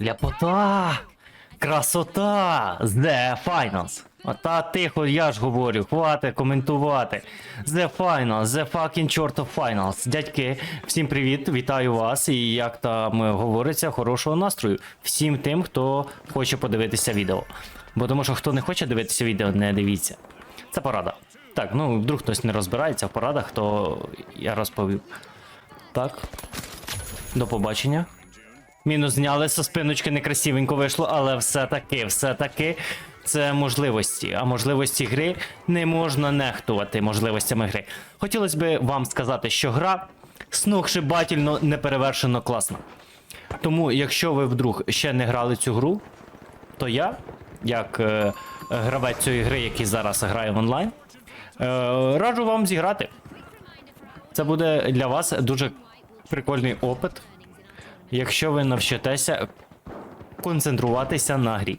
Ляпота! Красота! The Finals! Ота тихо, я ж говорю, хватить коментувати. The Finals, The fucking chort of Finals. Дядьки, всім привіт, вітаю вас. І як там говориться, хорошого настрою всім тим, хто хоче подивитися відео. Бо тому що хто не хоче дивитися відео, не дивіться. Це порада. Так, ну вдруг хтось не розбирається в порадах, то я розповів. Так. До побачення. Мінус зняли со спиночки некрасивенько вийшло, але все-таки, все-таки це можливості. А можливості гри не можна нехтувати можливостями гри. Хотілося б вам сказати, що гра сногсшибательно неперевершено класна. Тому, якщо ви вдруг ще не грали цю гру, то я, як е, гравець цієї гри, який зараз грає в онлайн, е, раджу вам зіграти. Це буде для вас дуже прикольний опит, якщо ви навчитеся концентруватися на грі.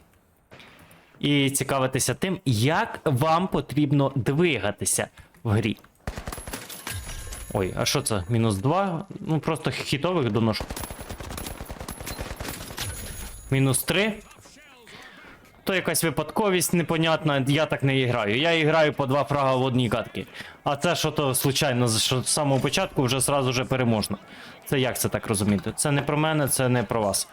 І цікавитися тим, як вам потрібно двигатися в грі. Ой, а що це? Мінус 2? Ну просто хітових доношу. Мінус 3. То якась випадковість непонятна, я так не граю. Я граю по два фрага в одній катки. А це що то случайно, що з самого початку вже зразу же переможно. Це як це так розуміти? Це не про мене, це не про вас.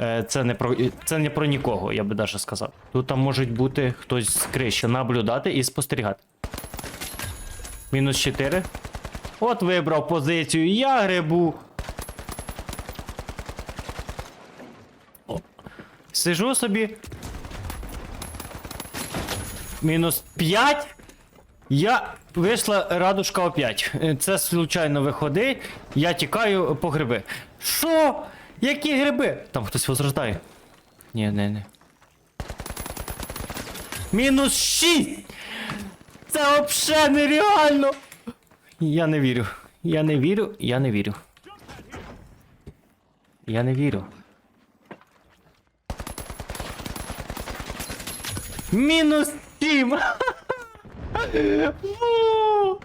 Е, Це не про це не про нікого, я би даже сказав. Тут там можуть бути хтось з криші наблюдати і спостерігати. Мінус 4. От вибрав позицію, я грибу. Сижу собі. Мінус 5. Я вийшла радужка опять. Е, Це случайно виходить. Я тікаю по гриби. Що? Які гриби? Там хтось возрождає. Ні, не, не. Мінус 6! Це взагалі нереально! Я не вірю. Я не вірю, я не вірю. Я не вірю. Мінус 7! Фу,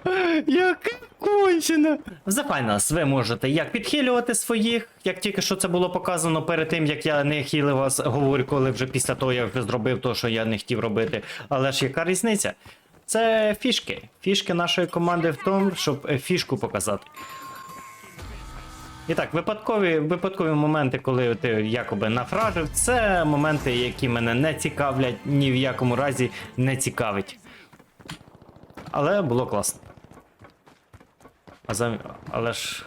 Яке кончено! За Finals ви можете як підхилювати своїх, як тільки що це було показано перед тим, як я не хилив вас, говорю, коли вже після того, як вже зробив то, що я не хотів робити. Але ж яка різниця? Це фішки. Фішки нашої команди в тому, щоб фішку показати. І так, випадкові, випадкові моменти, коли ти якоби нафражив, це моменти, які мене не цікавлять, ні в якому разі не цікавить. Але було класно. А за... Але ж.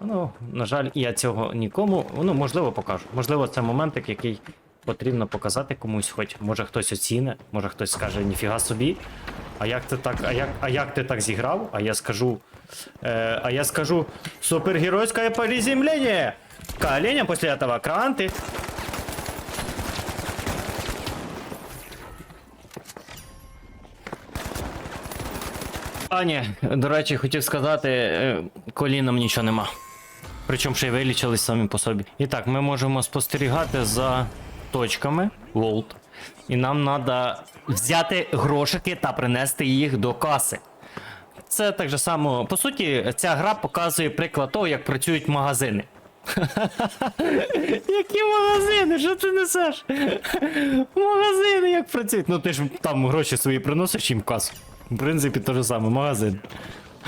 Ну, на жаль, я цього нікому. Ну, можливо, покажу. Можливо, це моментик, який потрібно показати комусь, хоч може хтось оціне, може хтось скаже ніфіга собі. А як ти так, а як, а як ти так зіграв? А я скажу. Е, а я скажу супергеройське приземлення! Колення після этого кранти. А, ні, до речі, хотів сказати, е, коліном нічого нема. Причому ще й вилічились самі по собі. І так, ми можемо спостерігати за точками Волт. І нам треба взяти грошики та принести їх до каси. Це так же само. По суті, ця гра показує приклад того, як працюють магазини. Які магазини? Що ти несеш? Магазини як працюють. Ну ти ж там гроші свої приносиш їм касу. В принципі, те ж саме, магазин.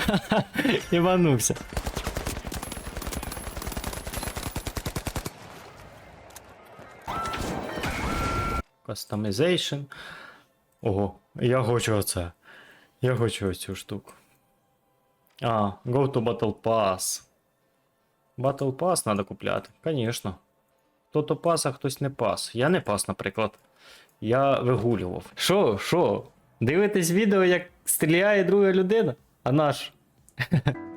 Іванувся. Customization. Ого, я хочу оце. Я хочу оцю штуку. А, go to Battle Pass. Battle Pass треба купляти, звісно. Хто то пас, а хтось не пас. Я не пас, наприклад. Я вигулював. Що, що? Дивитесь відео, як стріляє друга людина? А наш?